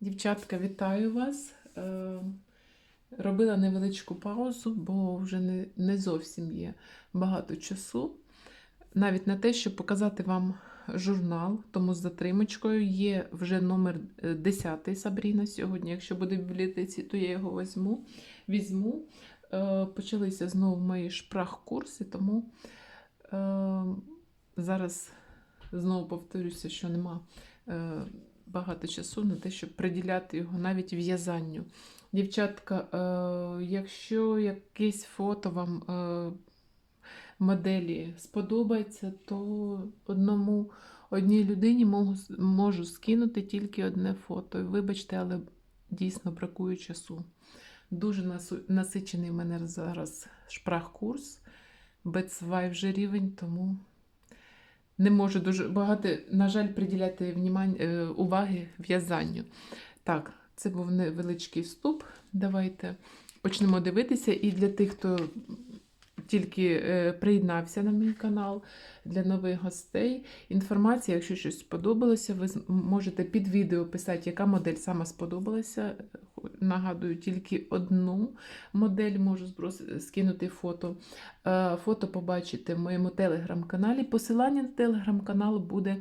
Дівчатка, вітаю вас. Е, Робила невеличку паузу, бо вже не, зовсім є багато часу. Навіть на те, щоб показати вам журнал, тому з затримочкою є вже номер е, 10 Сабріна сьогодні. Якщо буде в бібліотеці, то я його візьму. візьму. Е, Почалися знову мої шпрах-курси, тому е, зараз знову повторюся, що нема е, багато часу на те, щоб приділяти його навіть в'язанню. Дівчатка, е, якщо якесь фото вам е, моделі сподобається, то одному одній людині можу, можу скинути тільки одне фото. Вибачте, але дійсно бракує часу. Дуже насичений в мене зараз шпрах-курс, B2 вже рівень, тому не можу дуже багато, на жаль, приділяти е, уваги в'язанню. Так, це був невеличкий вступ. Давайте почнемо дивитися. І для тих, хто тільки е, приєднався на мій канал для нових гостей. Інформація, якщо щось сподобалося, ви можете під відео писати, яка модель саме сподобалася. Нагадую, тільки одну модель можу скинути фото. Е, Фото побачите в моєму телеграм-каналі. Посилання на телеграм-канал буде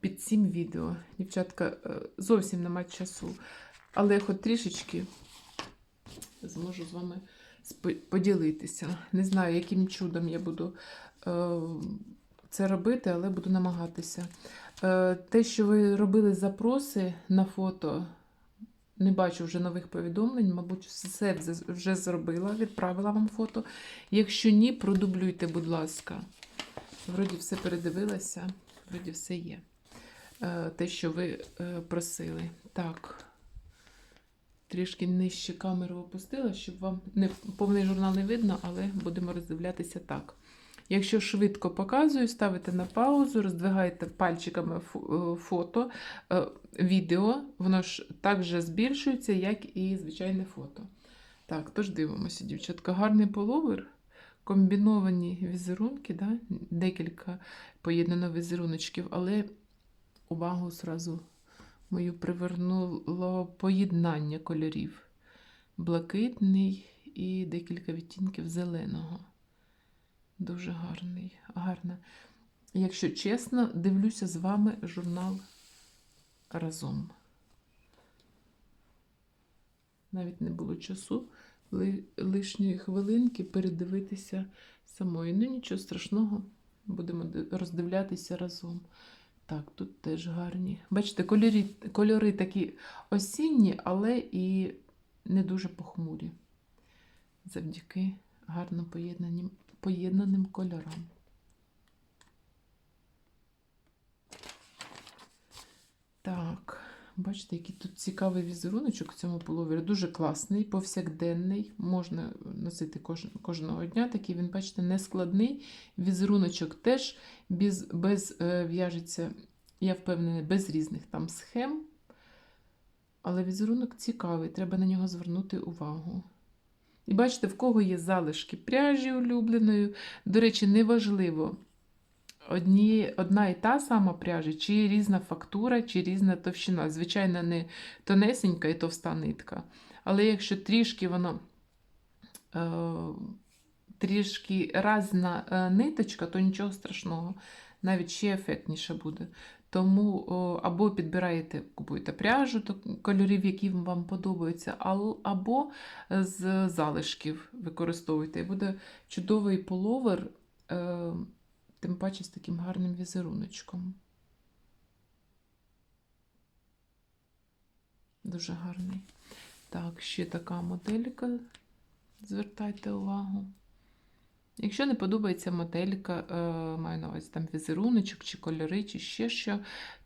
під цим відео. Дівчатка, е, зовсім нема часу, але хоч трішечки зможу з вами поділитися. Не знаю, яким чудом я буду е, це робити, але буду намагатися. Те, що ви робили запроси на фото, не бачу вже нових повідомлень, мабуть, все вже- зробила, відправила вам фото. Якщо ні, продублюйте, будь ласка. Вроді все передивилася, вроді все є. Е, Те, що ви е, просили. Так. Трішки нижче камеру опустила, щоб вам не повний журнал не видно, але будемо роздивлятися так. Якщо швидко показую, ставите на паузу, роздвигаєте пальчиками е, фото, е, відео, воно ж так же збільшується, як і звичайне фото. Так, тож дивимося, дівчатка. Гарний половер, комбіновані візерунки, да? декілька поєднано візеруночків, але увагу зразу мою привернуло поєднання кольорів. Блакитний і декілька відтінків зеленого. Дуже гарний, гарна. Якщо чесно, дивлюся з вами журнал разом. Навіть не було часу ли- лишньої хвилинки передивитися самою. Ну нічого страшного, будемо роздивлятися разом. Так, тут теж гарні. Бачите, кольори, кольори такі осінні, але і не дуже похмурі. Завдяки гарно поєднаним, поєднаним кольорам. Так, бачите, який тут цікавий візеруночок в цьому пуловері. Дуже класний, повсякденний. Можна носити кож, кожного дня. Такий він, бачите, нескладний. Візеруночок теж без, без е, в'яжеться, я впевнена, без різних там схем. Але візерунок цікавий, треба на нього звернути увагу. І бачите, в кого є залишки пряжі улюбленою. До речі, неважливо, одні, одна і та сама пряжа, чи різна фактура, чи різна товщина. Звичайно, не тонесенька і товста нитка. Але якщо трішки воно е, трішки разна е, ниточка, то нічого страшного, навіть ще ефектніше буде. Тому або підбираєте, купуєте пряжу то кольорів, які вам подобаються, або з залишків використовуйте. І буде чудовий половер, е, тим паче з таким гарним візеруночком. Дуже гарний. Так, ще така моделька. Звертайте увагу. Якщо не подобається моделька, е, маю на увазі там візеруночок, чи кольори, чи ще що,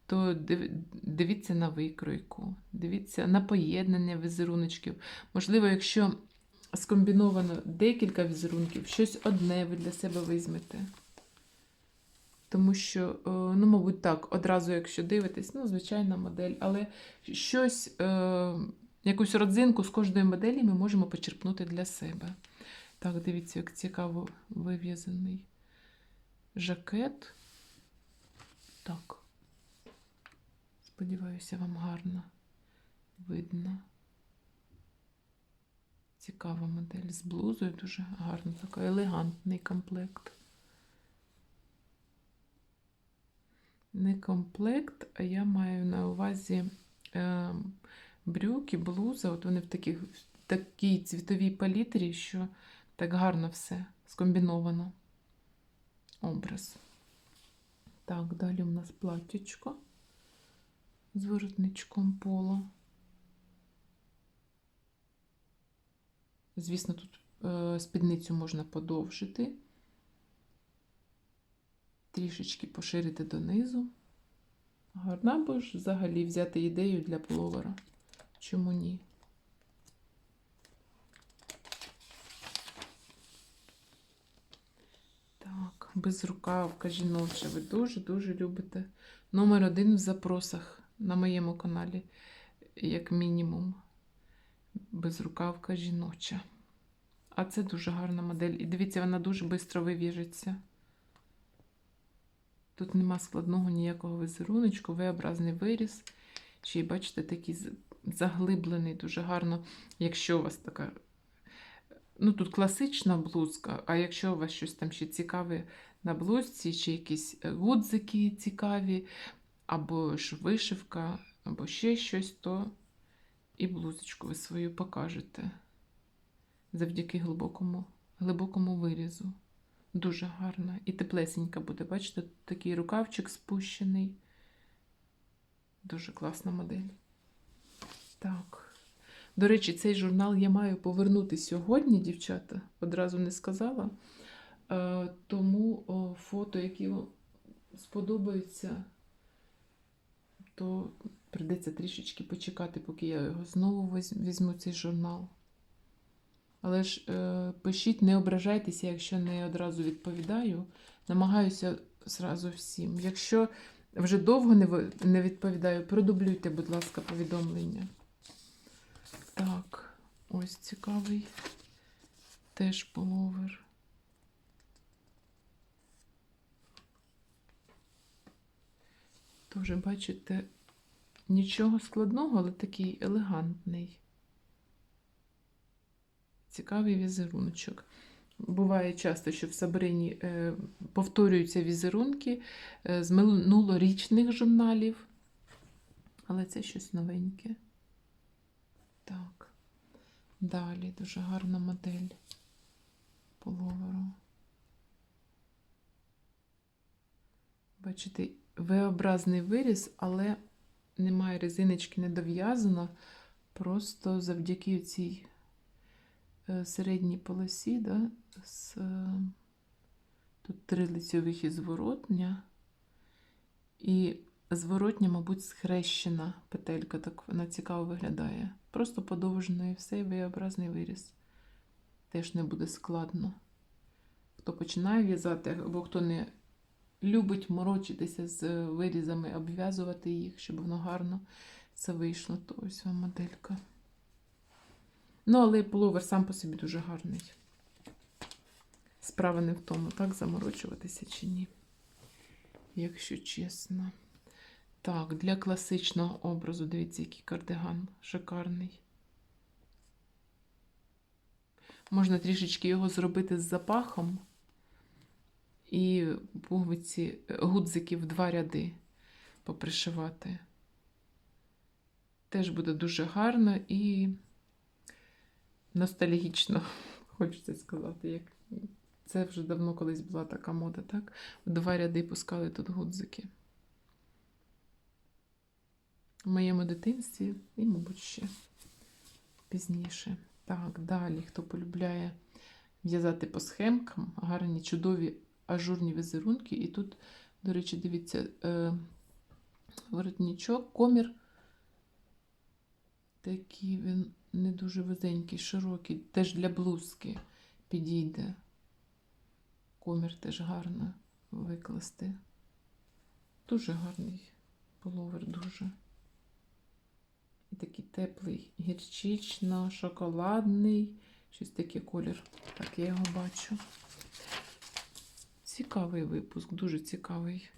то дивіться на викройку, дивіться на поєднання візеруночків. Можливо, якщо скомбіновано декілька візерунків, щось одне ви для себе візьмете. Тому що, е, ну, мабуть, так, одразу, якщо дивитесь, ну, звичайна модель, але щось, е, якусь родзинку з кожної моделі ми можемо почерпнути для себе. Так, дивіться, як цікаво вив'язаний жакет. Так. Сподіваюся, вам гарно видно. Цікава модель з блузою, дуже гарно, такий елегантний комплект. Не комплект, а я маю на увазі е, брюки, блуза. От вони в таких, в такій цвітовій палітрі, що так гарно все скомбіновано. Образ. Так, далі у нас платтячко з воротничком поло. Звісно, тут е, спідницю можна подовжити, трішечки поширити донизу. Гарна, або ж взагалі взяти ідею для пловера. Чому ні? Так, безрукавка жіноча. Ви дуже-дуже любите. Номер один в запросах на моєму каналі, як мінімум. Безрукавка жіноча. А це дуже гарна модель. І дивіться, вона дуже швидко вивіжеться. Тут нема складного ніякого візеруночку, V-образний виріз. Ще бачите, такий заглиблений, дуже гарно. Якщо у вас така. Ну, тут класична блузка, а якщо у вас щось там ще цікаве на блузці, чи якісь е, гудзики цікаві, або ж вишивка, або ще щось, то і блузочку ви свою покажете завдяки глибокому, глибокому вирізу. Дуже гарна. І теплесенька буде. Бачите, тут такий рукавчик спущений. Дуже класна модель. Так. До речі, цей журнал я маю повернути сьогодні, дівчата. Одразу не сказала. Е, тому фото, які сподобаються, то прийдеться трішечки почекати, поки я його знову візьму цей журнал. Але ж е, пишіть, не ображайтеся, якщо не одразу відповідаю. Намагаюся зразу всім. Якщо вже довго не відповідаю, продублюйте, будь ласка, повідомлення. Так, ось цікавий теж половер. Тоже, бачите, нічого складного, але такий елегантний. Цікавий візеруночок. Буває часто, що в Сабрині е, повторюються візерунки е, з минулорічних журналів, але це щось новеньке. Так. Далі дуже гарна модель половеру. Бачите, V-образний виріз, але немає резиночки не дов'язано. Просто завдяки цій е, середній полосі, да, з, е, тут три лицьових і зворотня. І зворотня, мабуть, схрещена петелька, так вона цікаво виглядає. Просто подовжено і все, і V-образний виріз. Теж не буде складно. Хто починає в'язати, або хто не любить морочитися з вирізами, обв'язувати їх, щоб воно гарно це вийшло, то ось вам моделька. Ну, але і сам по собі дуже гарний. Справа не в тому, так, заморочуватися чи ні. Якщо чесно. Так, для класичного образу, дивіться, який кардиган шикарний. Можна трішечки його зробити з запахом і пуговиці, гудзики в два ряди попришивати. Теж буде дуже гарно і ностальгічно, хочеться сказати. як Це вже давно колись була така мода, так? В два ряди пускали тут гудзики. В моєму дитинстві і, мабуть, ще пізніше. Так, далі, хто полюбляє в'язати по схемкам, гарні, чудові ажурні візерунки. І тут, до речі, дивіться, е, воротничок, комір. Такий він не дуже вузенький, широкий, теж для блузки підійде. Комір теж гарно викласти. Дуже гарний половер, дуже. Такий теплий, гірчично-шоколадний. Щось такий колір. Так, я його бачу. Цікавий випуск, дуже цікавий.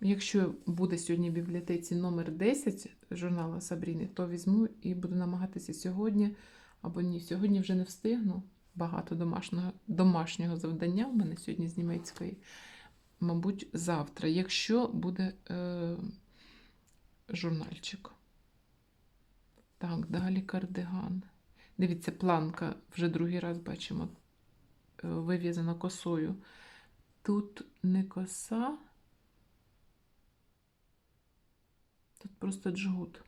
Якщо буде сьогодні в бібліотеці номер 10 журнала Сабріни, то візьму і буду намагатися сьогодні або ні, сьогодні вже не встигну. Багато домашнього, домашнього завдання в мене сьогодні з німецької. Мабуть, завтра, якщо буде е, журнальчик. Так, далі кардиган. Дивіться, планка вже другий раз бачимо, е, вив'язана косою. Тут не коса, тут просто джгут,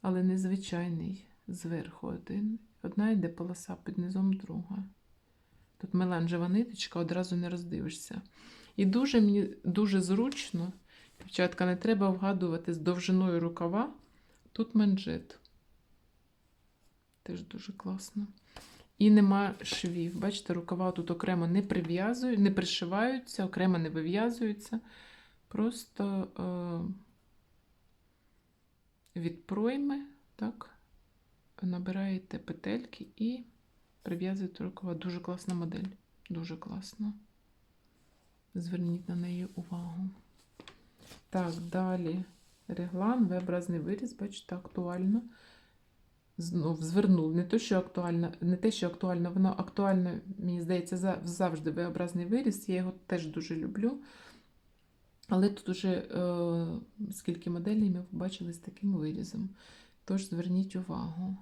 але незвичайний зверху один. Одна йде полоса під низом друга. Тут меланжева ниточка, одразу не роздивишся. І дуже мені дуже зручно, дівчатка, не треба вгадувати з довжиною рукава. Тут манжет. Теж дуже класно. І нема швів. Бачите, рукава тут окремо не прив'язують, не пришиваються, окремо не вив'язуються. Просто е, від пройми, так, набираєте петельки і прив'язуєте рукава. Дуже класна модель. Дуже класна. Зверніть на неї увагу. Так, далі реглан, V-образний виріз, бачите, актуально. Знов звернув. Не те, що актуально, не те, що актуально, воно актуально, мені здається, завжди V-образний виріз. Я його теж дуже люблю. Але тут уже е, скільки моделей ми побачили з таким вирізом. Тож зверніть увагу.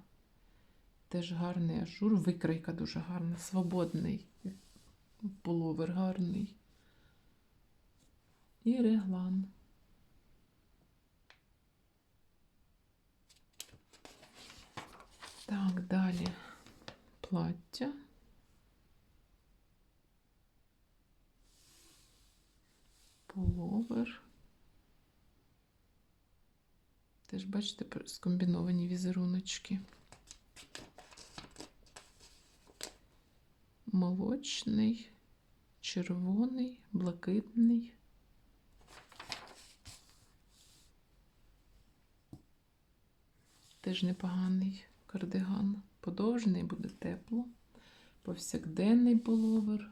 Теж гарний ажур, викройка дуже гарна, свободний. Половер гарний. І реглан. Так, далі плаття. Половер. Теж, бачите, скомбіновані візеруночки. Молочний, червоний, блакитний. Теж непоганий кардиган. Подовжений буде тепло. Повсякденний половер.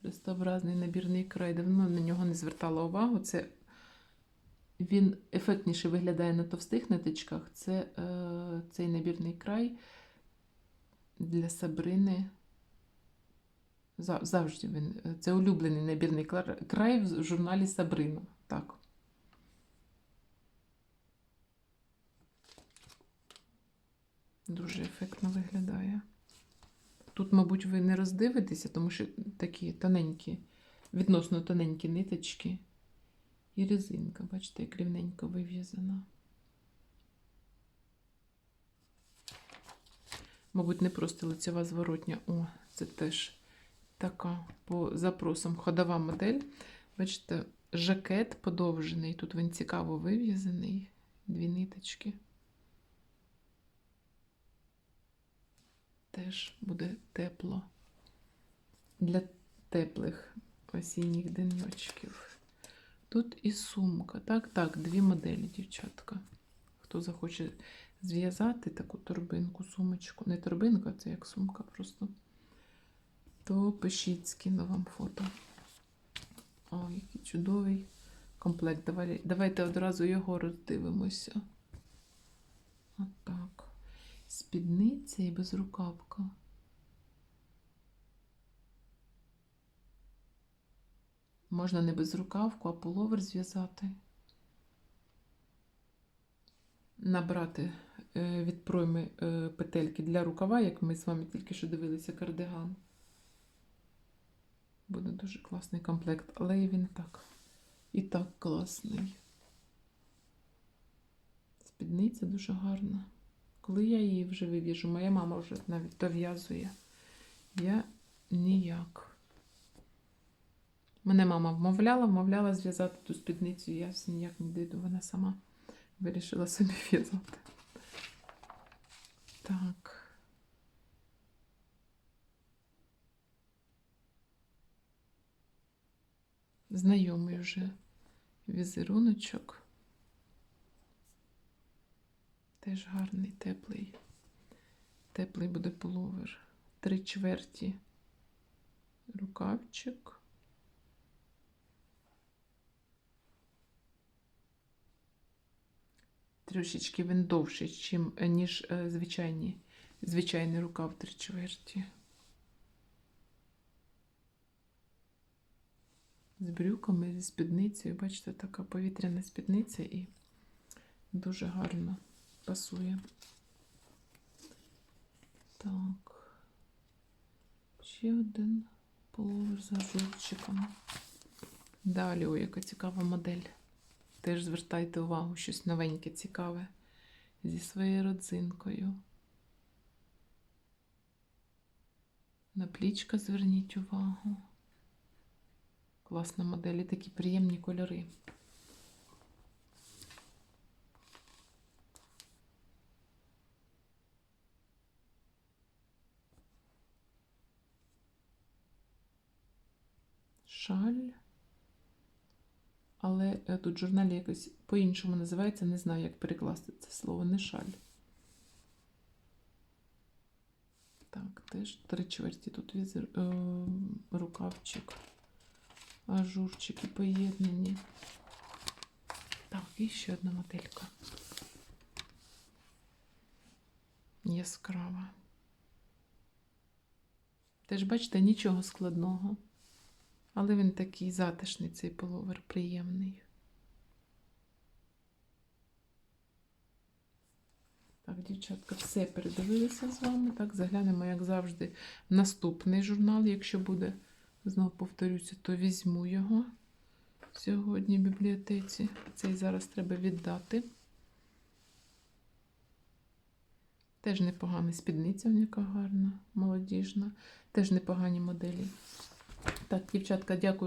Хрестообразний набірний край. Давно на нього не звертала увагу. Це він ефектніше виглядає на товстих ниточках. Це е, цей набірний край для Сабрини. Завжди він. Це улюблений набірний край в журналі Сабрина. Так. Дуже ефектно виглядає. Тут, мабуть, ви не роздивитеся, тому що такі тоненькі, відносно тоненькі ниточки. І резинка, бачите, як рівненько вив'язана. Мабуть, не просто лицева зворотня. О, це теж така по запросам ходова модель. Бачите, жакет подовжений. Тут він цікаво вив'язаний. Дві ниточки. Теж буде тепло для теплих осінніх денечків. Тут і сумка. Так, так, дві моделі, дівчатка. Хто захоче зв'язати таку торбинку, сумочку. Не торбинка, це як сумка просто. То пишіть, скину вам фото. О, який чудовий комплект. Давай, давайте одразу його роздивимося. Отак. Спідниця і безрукавка. Можна не безрукавку, а пуловер зв'язати. Набрати е, від пройми е, петельки для рукава, як ми з вами тільки що дивилися кардиган. Буде дуже класний комплект, але він так. І так класний. Спідниця дуже гарна. Коли я її вже вив'яжу, моя мама вже навіть дов'язує. Я ніяк. Мене мама вмовляла, вмовляла зв'язати ту спідницю, я ніяк не дійду, вона сама вирішила собі в'язати. Так. Знайомий вже візеруночок. Теж гарний, теплий. Теплий буде пуловер. Три чверті рукавчик. Трішечки він довший, е, ніж е, звичайні, звичайний рукав три чверті. З брюками, зі спідницею, бачите, така повітряна спідниця і дуже гарно пасує. Так. Ще один половер з ажурчиком. Далі, о, яка цікава модель. Теж звертайте увагу, щось новеньке, цікаве. Зі своєю родзинкою. На плічка зверніть увагу. Класна модель, і такі приємні кольори. Шаль. Але е, тут в журналі якось по-іншому називається, не знаю, як перекласти це слово, не шаль. Так, теж три чверті тут візер, е, рукавчик, ажурчики поєднані. Так, і ще одна моделька. Яскрава. Теж, бачите, нічого складного. Але він такий затишний, цей половер, приємний. Так, дівчатка, все передивилися з вами. Так, заглянемо, як завжди, в наступний журнал. Якщо буде, знову повторюся, то візьму його сьогодні в бібліотеці. Цей зараз треба віддати. Теж непогана спідниця, яка гарна, молодіжна. Теж непогані моделі. Так, дівчатка, дякую.